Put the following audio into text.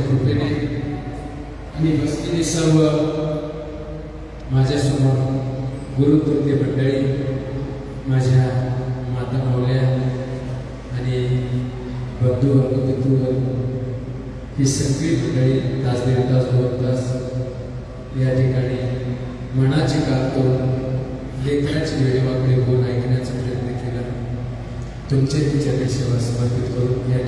महात्म्यांच्या कृपेने आणि बसलेली सर्व माझ्यासमोर गुरुतृतीय मंडळी माझ्या माता मावल्या आणि बंधू वर्ग पितृवर्ग ही सगळी मंडळी तास दीड तास दोन तास या ठिकाणी मनाची कार करून लेखनाची वेळेवाकडे होऊन ऐकण्याचा प्रयत्न केला. तुमचे तिच्या सेवा समर्पित करून या